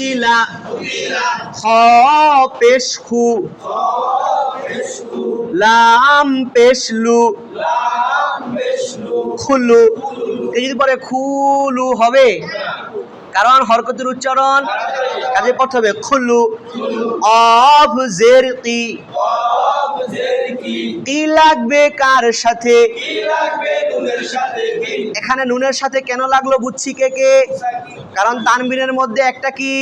কুতিলা খ পেশ খু লাম পেশ লু খুলু। এই যদি পরে খুলু হবে কারণ হরকতের উচ্চারণ কাজে পড়তে হবে। খুলু। অফ জের কি লাগবে কার সাথে? এখানে নুনের সাথে কেন লাগল বুঝছি কে কে? কারণ তানবিনের মধ্যে একটা কি?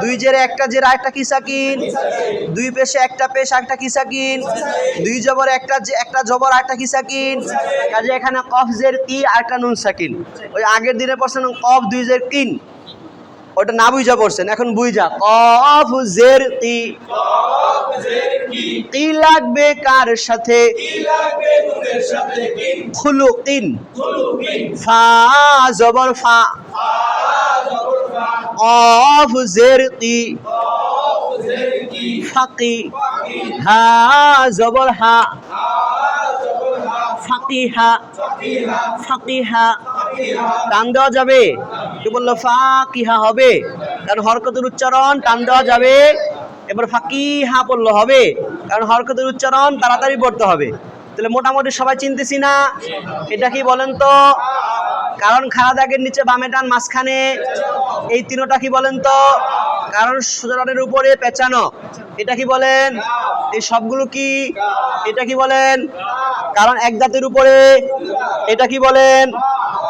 দুই জেরে একটা জেরা একটা কি সাকিন? দুই পেশে একটা পেশ একটা কি সাকিন? দুই জবর একটা জে- একটা জবর একটা কি সাকিন? কাজে এখানে কফ জের কি আর একটা নুন সাকিন। ওই আগের দিনে পড়ছেন কফ দুই জের কিন ওটা না বুঝা পড়ছেন এখন বুঝা। কফ জের কি কি? লাগবে কার সাথে? খুলুকিন। ফা জবর ফা। অফ জের কি ফাকি। হা জবর হা। ফাকিহা ফাকিহা টান দেওয়া যাবে। কি বলল ফাকিহা হবে। কারণ হরকতের উচ্চারণ টান দেওয়া যাবে। এবার ফাকিহা পড়ল হবে, কারণ হরকতের উচ্চারণ তাড়াতাড়ি পড়তে হবে। তাহলে মোটামুটি সবাই চিনতেছি না, এটা কি বলেন তো? কারণ খাড়া দাগের নিচে বামে টান মাঝখানে, এই তিনোটা কি বলেন তো? কারণ সুতরানের উপরে পেঁচানো, এটা কি বলেন? এই সবগুলো কি? এটা কি বলেন? কারণ এক দাঁতের উপরে, এটা কি বলেন?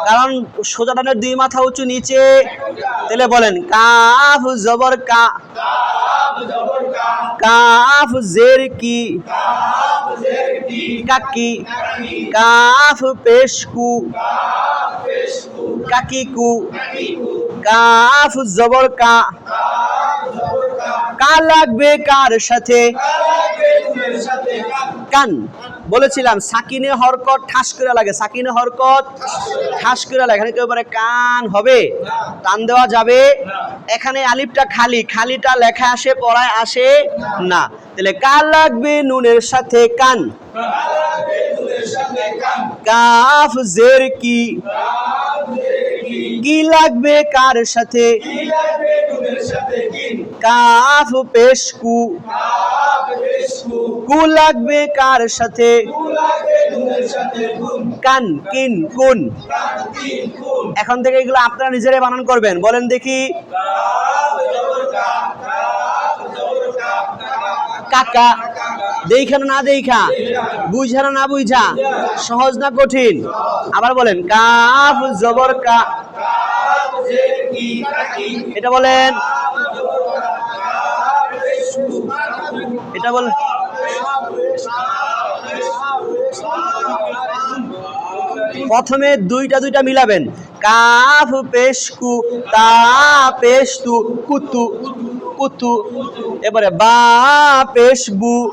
কারণ সোজাটানের দুই মাথা উঁচু নিচে, তাহলে বলেন, কাফ জবর কা কাফ জের কি? কাকি। কাফ পেশ কু। কাকি কু। কাফ জবর কা। কা। লাগবে কার সাথে? কান। বলেছিলাম সাকিনে হরকত ঠাস করে লাগে। সাকিনে হরকত ঠাস করে লাগে। এখানে কেউ কান হবে? টান দেওয়া যাবে? এখানে আলিফটা খালি, খালিটা লেখা আসে, পড়ায় আসে না। তাহলে কার লাগবে নুনের সাথে কান? কাফ জের কি? কি লাগবে কার সাথে? কাফ পেশ কু কু লাগবে কার সাথে? কান, কিন, কুন। এখন থেকে এগুলো আপনারা নিজেরাই বানান করবেন। বলেন দেখি। কাকা দেখা না দেখা বুঝা না বুঝা, সহজ না কঠিন। আবার বলেন, কাফ জবর কা। এটা বলেন, এটা বল প্রথমে দুইটা দুইটা মিলাবেন। কাফ পেশকু, তা পেশতু, কুতু কুতু, এবারে বা পেশবু।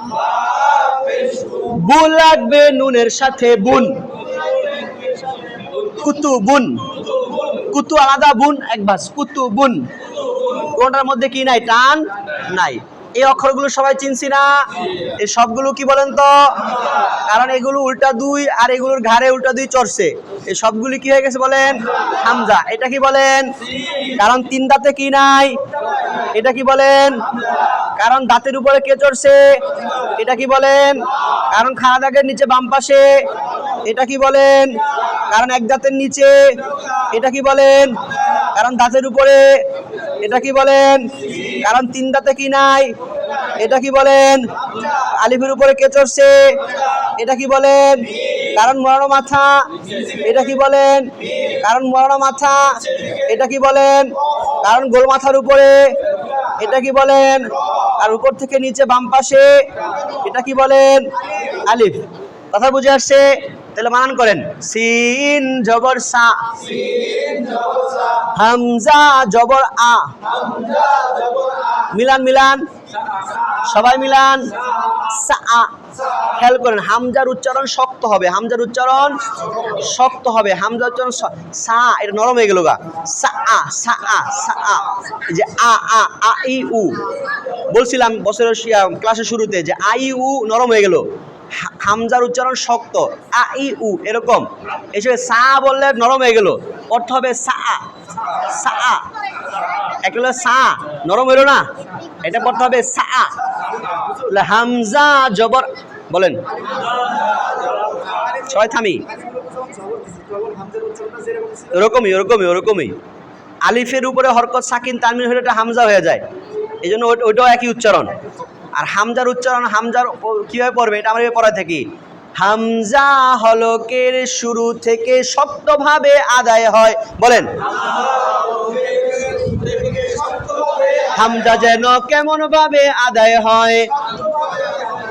বু লাগবে নুনের সাথে বুন। কুতু বুন। কুতু আলাদা বুন, এক বাস কুতু বুন। কোনটার মধ্যে কি নাই? টান? নাই। এই অক্ষরগুলো সবাই চিনছি না। এই সবগুলো কি বলেন তো? কারণ এগুলো উল্টা দুই আর এগুলোর ঘাড়ে উল্টা দুই চড়ছে। এই সবগুলি কি হয়ে গেছে বলেন? হামজা। এটা কি বলেন? কারণ তিন দাঁতে কি নাই? এটা কি বলেন? কারণ দাঁতের উপরে কে চড়ছে? এটা কি বলেন? কারণ খাওয়া দাগের নিচে বাম পাশে? এটা কি বলেন? কারণ এক দাঁতের নিচে? এটা কি বলেন? কারণ দাঁতের উপরে, এটা কি বলেন? কারণ তিন দাঁতে কি নাই? এটা কি বলেন? আলিফের উপরে কে চড়ছে? এটা কি বলেন? কারণ মরানো মাথা। এটা কি বলেন? কারণ মরানো মাথা। এটা কি বলেন? কারণ গোল মাথার উপরে। এটা কি বলেন? আর উপর থেকে নিচে বাম পাশে। এটা কি বলেন? আলিফ। কথা বুঝে আসছে? তাহলে বানান করেন। সিন জবর সা। হামজা জবর আ। মিলান মিলান। সবাই মিলান। সা খেয়াল করেন, হামজার উচ্চারণ শক্ত হবে। হামজার উচ্চারণ শক্ত হবে। হামজার উচ্চারণ সা এটা নরম হয়ে গেল গা। সা, আ সা আ সা, আ। যে আ আ আ, ই, উ। বলছিলাম বছরের ক্লাসের শুরুতে যে আই উ নরম হয়ে গেল। হামজার উচ্চারণ শক্ত, আ, ই, উ, এরকম। এসে সা বললে নরম হয়ে গেল। অর্থ হবে সা সা। আ। এক হলো সা, নরম হইল না? এটা পড়তে হবে সা। হামজা, জবর, বলেন। ছয় থামি। ওরকমই ওরকমই ওরকমই। আলিফের উপরে হরকত সাকিন তানমিন হলে এটা হামজা হয়ে যায়। এই জন্য ওই- ওইটাও একই উচ্চারণ। আর হামজার উচ্চারণ, হামজার কীভাবে পড়বে এটা আমরা পড়ায় থাকি। হামজা হলকের শুরু থেকে শক্তভাবে আদায় হয়, বলেন। হামজা যেন কেমন ভাবে আদায় হয়।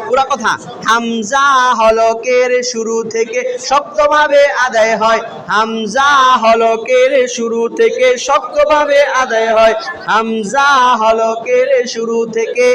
পুরা কথা। হামজা হলকের শুরু থেকে শক্তভাবে আদায় হয়। হামজা হলকের শুরু থেকে শক্তভাবে আদায় হয়। হামজা হলকের শুরু থেকে